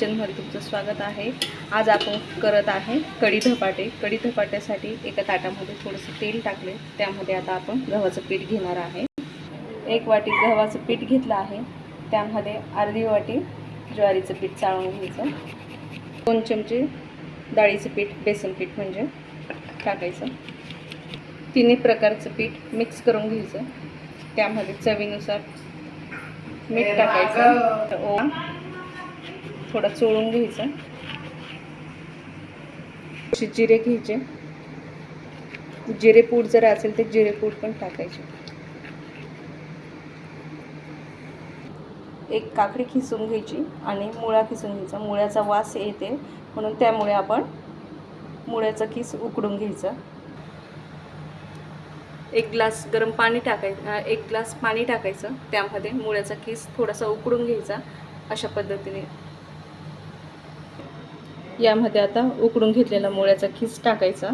किचनमध्ये तुमचं स्वागत आहे. आज आपण करत आहे कढी धपाटे. कढी धपाट्यासाठी एका ताटामध्ये थोडंसं तेल टाकले. त्यामध्ये आता आपण गव्हाचं पीठ घेणार आहे. एक वाटी गव्हाचं पीठ घेतलं आहे. त्यामध्ये अर्धी वाटी ज्वारीचं पीठ चाळून घ्यायचं. दोन चमचे डाळीचं पीठ बेसन पीठ म्हणजे टाकायचं. तिन्ही प्रकारचं पीठ मिक्स करून घ्यायचं. त्यामध्ये चवीनुसार मीठ टाकायचं. ओवा. थोडा चोळून घ्यायचा. असे जिरे घ्यायचे. जिरेपूड जर असेल तर जिरेपूड पण टाकायचे. एक काकडी खिसून घ्यायची आणि मुळा खिसून घ्यायचा. मुळ्याचा वास येते म्हणून त्यामुळे आपण मुळ्याचा खिस उकडून घ्यायचा. एक ग्लास गरम पाणी टाकायचं एक ग्लास पाणी टाकायचं. त्यामध्ये मुळ्याचा खिस थोडासा उकडून घ्यायचा. अशा पद्धतीने यामध्ये आता उकडून घेतलेला मुळ्याचा खीस टाकायचा.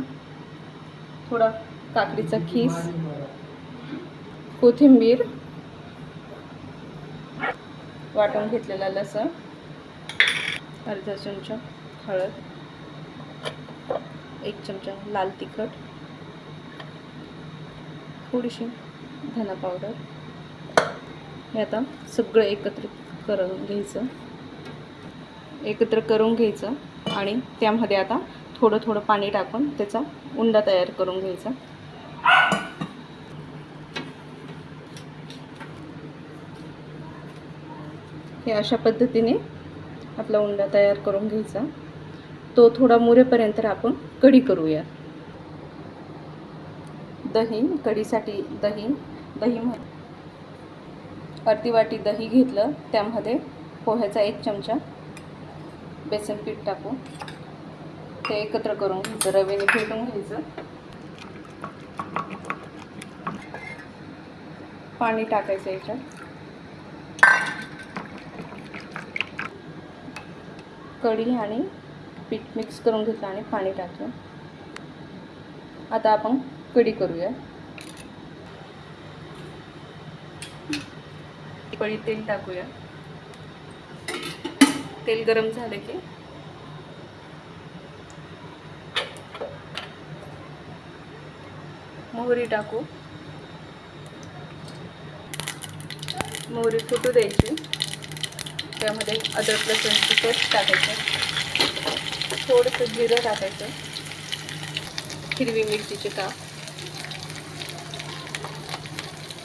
थोडा काकडीचा खीस. कोथिंबीर. वाटून घेतलेला लसण. अर्धा चमचा हळद. एक चमचा लाल तिखट. थोडीशी धना पावडर. हे आता सगळं एकत्रित करून घ्यायचं. एकत्र करून घ्यायचं आणि त्यामध्ये आता थोडं थोडं पाणी टाकून त्याचा उंडा तयार करून घ्यायचा. हे अशा पद्धतीने आपला उंडा तयार करून घ्यायचा. तो थोडा मुरेपर्यंत आपण कढी करूया. दही कढीसाठी दही दही अर्धी वाटी दही घेतलं त्यामध्ये पोह्याचा एक चमचा बेसन पीठ टाकू. ते एकत्र करून घ्यायचं रव्याने फेटून घ्यायचं. पाणी टाकायचं याच्यात. कढी आणि पीठ मिक्स करून घेतलं आणि पाणी टाकलं. आता आपण कढी करूया. कढी तेल टाकूया. तेल गरम झालं की. मोहरी टाकू. मोहरी फुटू द्यायची. त्यामध्ये अद्रक लसूणची पेस्ट टाकायचं. थोडंसं जिरं टाकायचं. हिरवी मिरचीचे काप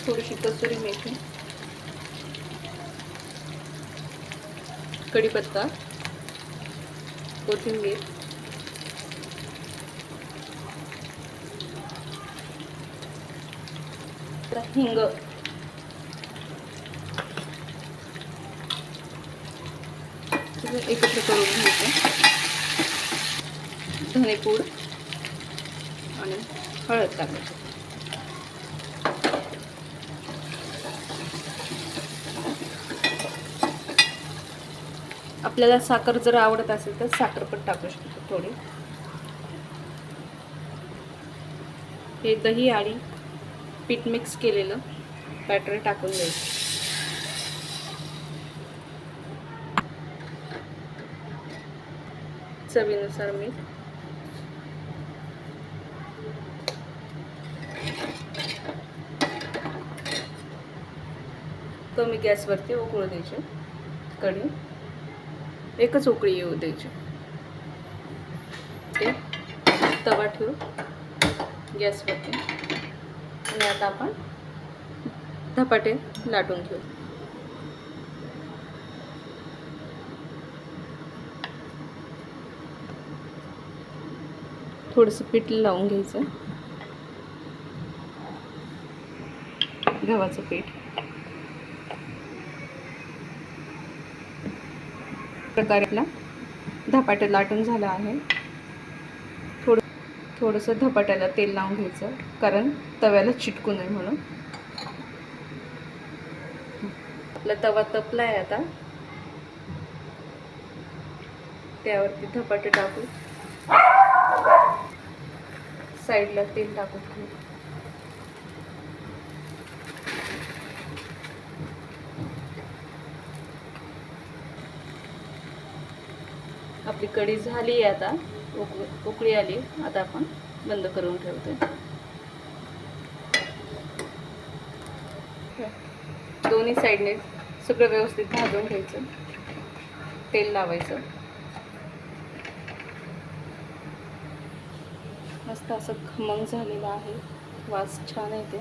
थोडीशी कसुरी मेथी. कढीपत्ता कोथिंबीर हिंग. एकत्र करून घ्यायचं. धनेपूड आणि हळद टाकायचं. आपल्याला साखर जर आवडत असेल तर साखर पण टाकू शकतो थोडी. हे दही आणि पीठ मिक्स केलेलं बॅटर टाकून द्यायचं चवीनुसार मीठ कमी गॅसवरती उकळू द्यायचे. कढी. एकच उकळी येऊ द्यायची. ते तवा ठेवू. गॅसवरती आणि आता आपण धपाटे लाटून घेऊ. थोडंसं पीठ लावून घ्यायचं. गव्हाचं पीठ. प्रकारे आपला धपाटे लाटून झाला आहे. थोडं थोडंसं धपाट्याला तेल लावून घ्यायचं कारण तव्याला चिटकू नये म्हणून. आपला तवा तपला आहे आता. त्यावरती धपाटे टाकू साईडला तेल टाकून घेऊ आपली कढी झाली आहे आता. उक उकळी आली. आता आपण बंद करून ठेवतो दोन्ही साईडने सगळं व्यवस्थित भाजून घ्यायचं. तेल लावायचं. मस्त असं खमंग झालेलं आहे. वास छान येते.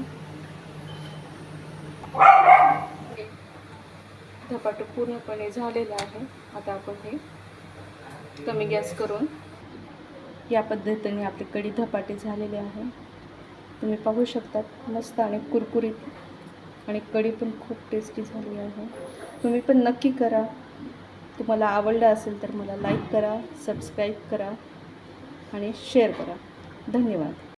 धपाटं पूर्णपणे झालेलं आहे. आता आपण हे कमी गॅस करून. या पद्धतीने आपले कढी धपाटे झालेले आहे. तुम्ही पाहू शकतात मस्त आणि कुरकुरीत आणि कढी पण खूप टेस्टी झाली आहे. तुम्ही पण नक्की करा. तुम्हाला आवडलं असेल तर मला लाईक करा सबस्क्राईब करा आणि शेअर करा. धन्यवाद.